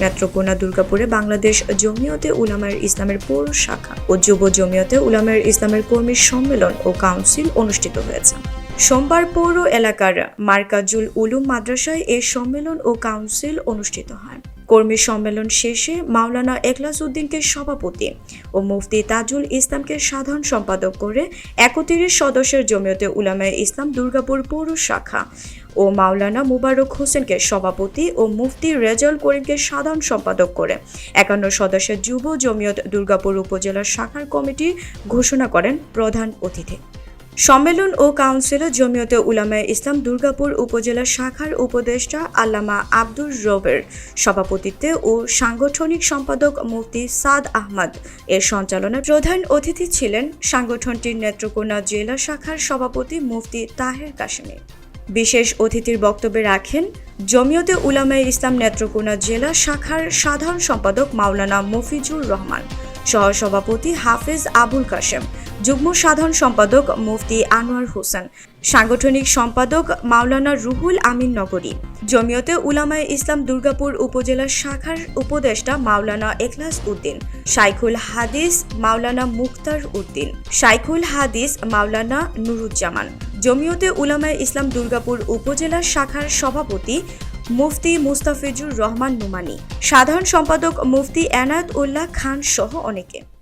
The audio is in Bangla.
নেত্রকোনা দুর্গাপুরে বাংলাদেশ জমিয়তে উলামায়ের ইসলামের পৌর শাখা ও যুব জমিয়তে উলামায়ের ইসলামের কর্মী সম্মেলন ও কাউন্সিল অনুষ্ঠিত হয়েছে। সোমবার পৌর এলাকার মার্কাজুল উলুম মাদ্রাসায় এ সম্মেলন ও কাউন্সিল অনুষ্ঠিত হয়। কর্মী সম্মেলন শেষে মাওলানা এখলাস উদ্দিনকে সভাপতি ও মুফতি তাজুল ইসলামকে সাধারণ সম্পাদক করে একত্রিশ সদস্যের জমিয়তে উলামায়ে ইসলাম দুর্গাপুর পৌর শাখা ও মাওলানা মুবারক হোসেনকে সভাপতি ও মুফতি রেজাল করিমকে সাধারণ সম্পাদক করে। একান্ন সদস্যের যুব জমিয়ত দুর্গাপুর উপজেলার শাখার কমিটি ঘোষণা করেন প্রধান অতিথি। সম্মেলন ও কাউন্সিলে জমিয়তে উলামায়ে ইসলাম দুর্গাপুর উপজেলা শাখার উপদেষ্টা আল্লামা আব্দুর রবের সভাপতিত্বে ও সাংগঠনিক সম্পাদক মুফতি সাদ আহমদ। এর সঞ্চালনায় প্রধান অতিথি ছিলেন সাংগঠনটির নেত্রকোনা জেলা শাখার সভাপতি মুফতি তাহের কাশেমি। বিশেষ অতিথির বক্তব্যে রাখেন জমিয়তে উলামায়ে ইসলাম নেত্রকোনা জেলা শাখার সাধারণ সম্পাদক মাওলানা মফিজুর রহমান। সহসভাপতি হাফেজ আবুল কাশেম, যুগ্ম সাধারণ সম্পাদক মুফতি আনোয়ার হোসেন, সাংগঠনিক সম্পাদক মাওলানা রুহুল আমিন নগরী। জমিয়তে উলামায়ে ইসলাম দুর্গাপুর উপজেলা শাখার উপদেষ্টা মাওলানা এখলাস উদ্দিন, শাইখুল হাদিস মাওলানা মুক্তার উদ্দিন, শাইখুল হাদিস মাওলানা নুরুজ্জামান। জমিয়তে উলামায় ইসলাম দুর্গাপুর উপজেলা শাখার সভাপতি মুফতি মুস্তাফিজুর রহমান নুমানি সাধারণ সম্পাদক মুফতি এনায়ত উল্লাহ খান সহ অনেকে।